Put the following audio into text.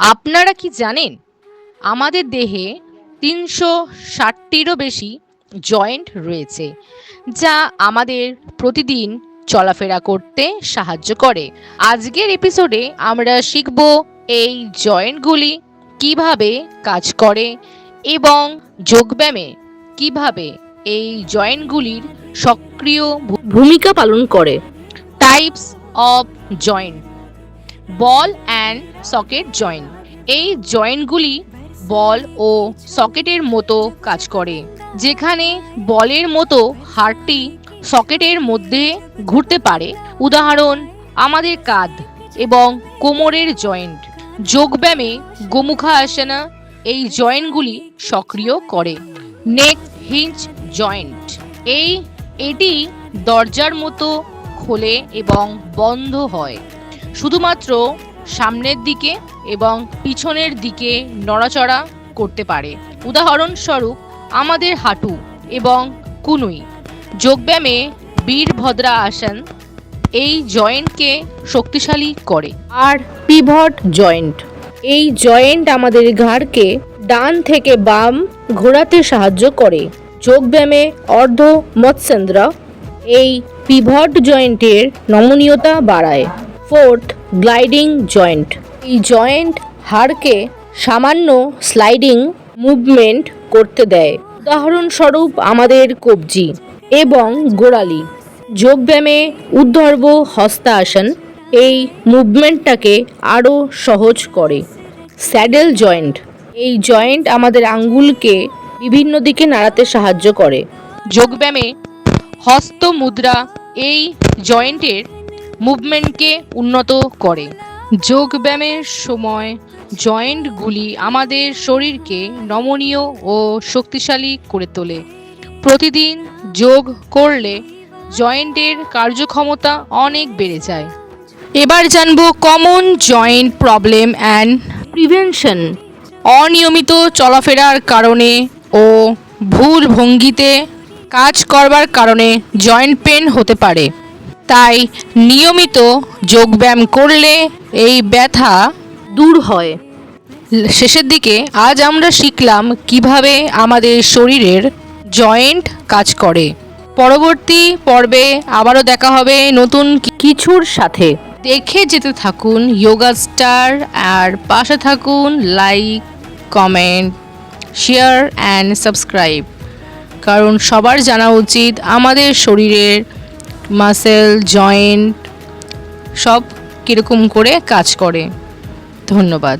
আপনারা কি জানেন, আমাদের দেহে তিনশো ষাটটিরও বেশি জয়েন্ট রয়েছে, যা আমাদের প্রতিদিন চলাফেরা করতে সাহায্য করে। আজকের এপিসোডে আমরা শিখব এই জয়েন্টগুলি কীভাবে কাজ করে এবং যোগব্যায়ামে কীভাবে এই জয়েন্টগুলির সক্রিয় ভূমিকা পালন করে। Types of joint. Ball and socket joint এই জয়েন্টগুলি বল ও সকেটের মতো কাজ করে, যেখানে বলের মতো হাড়টি সকেটের মধ্যে ঘুরতে পারে। উদাহরণ, আমাদের কাঁধ এবং কোমরের জয়েন্ট যোগব্যায়ামে গোমুখা আসনা, এই জয়েন্টগুলি সক্রিয় করে। নেক হিঞ্চ জয়েন্ট এই, এটি দরজার মতো খোলে এবং বন্ধ হয়। শুধুমাত্র সামনের দিকে এবং পিছনের দিকে নড়াচড়া করতে পারে। উদাহরণস্বরূপ, আমাদের হাঁটু এবং কুনুই। যোগব্যায়ামে বীরভদ্রা আসন। এই জয়েন্টকে শক্তিশালী করে। আর পিভট জয়েন্ট। এই জয়েন্ট আমাদের ঘাড়কে ডান থেকে বাম ঘোরাতে সাহায্য করে। যোগব্যায়ামে অর্ধ মৎস্যেন্দ্র এই পিভট জয়েন্টের নমনীয়তা বাড়ায়। Fourth gliding joint. এই জয়েন্ট হাড়কে সামান্য স্লাইডিং মুভমেন্ট করতে দেয়। উদাহরণস্বরূপ আমাদের কবজি এবং গোড়ালি। যোগব্যায়ামে উদ্ধর্ব হস্তাসন এই মুভমেন্টটাকে আরও সহজ করে। Saddle joint. এই জয়েন্ট আমাদের আঙ্গুলকে বিভিন্ন দিকে নাড়াতে সাহায্য করে। যোগব্যায়ামে হস্ত মুদ্রা এই জয়েন্টের মুভমেন্টকে উন্নত করে। যোগব্যায়ামের সময় জয়েন্টগুলি আমাদের শরীরকে নমনীয় ও শক্তিশালী করে তোলে। প্রতিদিন যোগ করলে জয়েন্টের কার্যক্ষমতা অনেক বেড়ে যায়। এবার জানব common joint problem and prevention অনিয়মিত চলাফেরার কারণে ও ভুল ভঙ্গিতে কাজ করবার কারণে জয়েন্ট পেন হতে পারে। তাই নিয়মিত যোগব্যায়াম করলে এই ব্যথা দূর হয়। শেষের দিকে আজ আমরা শিখলাম কীভাবে আমাদের শরীরের জয়েন্ট কাজ করে। পরবর্তী পর্বে আবারও দেখা হবে নতুন কিছুর সাথে। দেখে যেতে থাকুন যোগা স্টার আর পাশে থাকুন like comment share and subscribe কারণ সবার জানা উচিত আমাদের শরীরের মাসেল জয়েন্ট সব কীরকম করে কাজ করে। ধন্যবাদ।